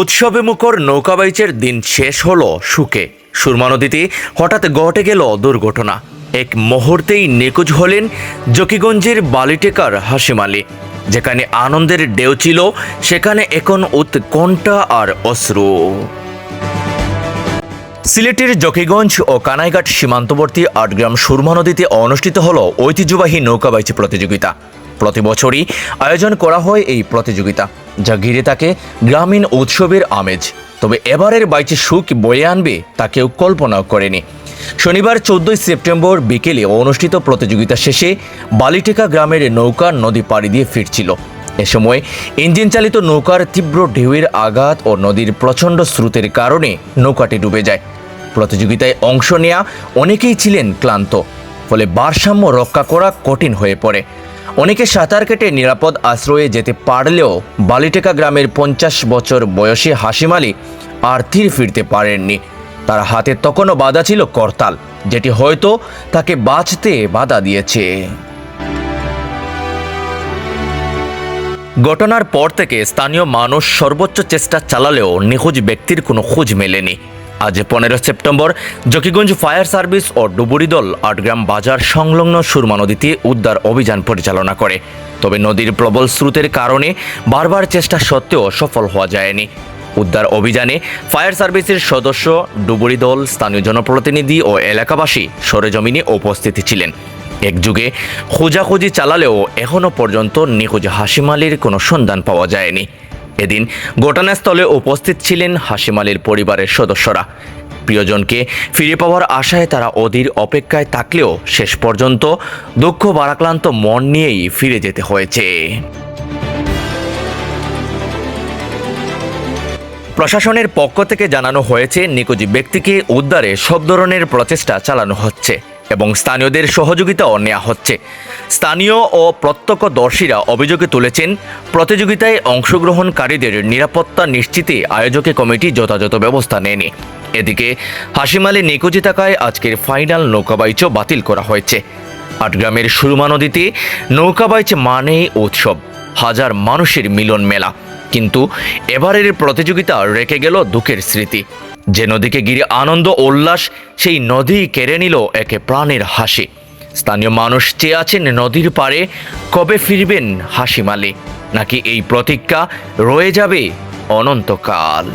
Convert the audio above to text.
উৎসবে মুখর নৌকাবাইচের দিন শেষ হলো সুখে। সুরমা নদীতে হঠাৎ ঘটে গেল দুর্ঘটনা। এক মুহূর্তেই নিখোঁজ হলেন জকিগঞ্জের বালিটেকার হাসিম আলী। যেখানে আনন্দের ঢেউ ছিল, সেখানে এখন উৎকণ্ঠা আর অশ্রু। সিলেটের জকিগঞ্জ ও কানাইঘাট সীমান্তবর্তী আটগ্রাম সুরমা নদীতে অনুষ্ঠিত হল ঐতিহ্যবাহী নৌকাবাইচি প্রতিযোগিতা। প্রতি বছরই আয়োজন করা হয় এই প্রতিযোগিতা। যা ঘিরে থাকে গ্রামীণ উৎসবের আমেজ। তবে এবারের বাইচে সুখ বয়ে আনবে তা কেউ কল্পনাও করেনি। শনিবার চোদ্দই সেপ্টেম্বর বিকেলে অনুষ্ঠিত প্রতিযোগিতা শেষে বালিটেকা গ্রামের নৌকা নদী পাড়ি দিয়ে ফিরছিল। এ সময় ইঞ্জিন চালিত নৌকার তীব্র ঢেউয়ের আঘাত ও নদীর প্রচণ্ড স্রোতের কারণে নৌকাটি ডুবে যায়। প্রতিযোগিতায় অংশ নেওয়া অনেকেই ছিলেন ক্লান্ত। ফলে ভারসাম্য রক্ষা করা কঠিন হয়ে পড়ে। অনেকে সাঁতার কেটে নিরাপদ আশ্রয়ে যেতে পারলেও বালিটেকা গ্রামের পঞ্চাশ বছর বয়সী হাসিম আলী আর তীর ফিরতে পারেননি। তার হাতে তখনও বাধা ছিল করতাল, যেটি হয়তো তাকে বাঁচতে বাধা দিয়েছে। ঘটনার পর থেকে স্থানীয় মানুষ সর্বোচ্চ চেষ্টা চালালেও নিখোঁজ ব্যক্তির কোনো খোঁজ মেলেনি। আজ পনেরো সেপ্টেম্বর জকিগঞ্জ ফায়ার সার্ভিস ও ডুবুরি দল আটগ্রাম বাজার সংলগ্ন সুরমা নদীতে উদ্ধার অভিযান পরিচালনা করে। তবে নদীর প্রবল স্রোতের কারণে বারবার চেষ্টা সত্ত্বেও সফল হওয়া যায়নি। উদ্ধার অভিযানে ফায়ার সার্ভিসের সদস্য, ডুবুরি দল, স্থানীয় জনপ্রতিনিধি ও এলাকাবাসী সরেজমিনে উপস্থিত ছিলেন। এক যুগে খোঁজাখুঁজি চালালেও এখনও পর্যন্ত নিখোঁজ হাসিম আলীর কোনো সন্ধান পাওয়া যায়নি। এদিন ঘটনাস্থলে উপস্থিত ছিলেন হাসিম আলীর পরিবারের সদস্যরা। প্রিয়জনকে ফিরে পাওয়ার আশায় তারা অধীর অপেক্ষায় থাকলেও শেষ পর্যন্ত দুঃখ বারাক্লান্ত মন নিয়েই ফিরে যেতে হয়েছে। প্রশাসনের পক্ষ থেকে জানানো হয়েছে, নিখোঁজ ব্যক্তিকে উদ্ধারে সব ধরনের প্রচেষ্টা চালানো হচ্ছে। এবং স্থানীয়দের সহযোগিতাও নেওয়া হচ্ছে। স্থানীয় ও প্রত্যক্ষদর্শীরা অভিযোগে তুলেছেন, প্রতিযোগিতায় অংশগ্রহণকারীদের নিরাপত্তা নিশ্চিতে আয়োজকে কমিটি যথাযথ ব্যবস্থা নেয়নি। এদিকে হাসিম আলী নিখোঁজে থাকায় আজকের ফাইনাল নৌকাবাইচও বাতিল করা হয়েছে। আটগ্রামের সুরমা নদীতে নৌকাবাইচ মানেই উৎসব, হাজার মানুষের মিলন মেলা কিন্তু এবারের প্রতিযোগিতা রেখে গেল দুঃখের স্মৃতি। যে নদীকে ঘিরে আনন্দ উল্লাস, সেই নদী কেড়ে নিল একে প্রাণের হাসি। স্থানীয় মানুষ চেয়ে আছেন নদীর পারে কবে ফিরবেন হাসিমালে? নাকি এই প্রতিজ্ঞা রয়ে যাবে অনন্তকাল?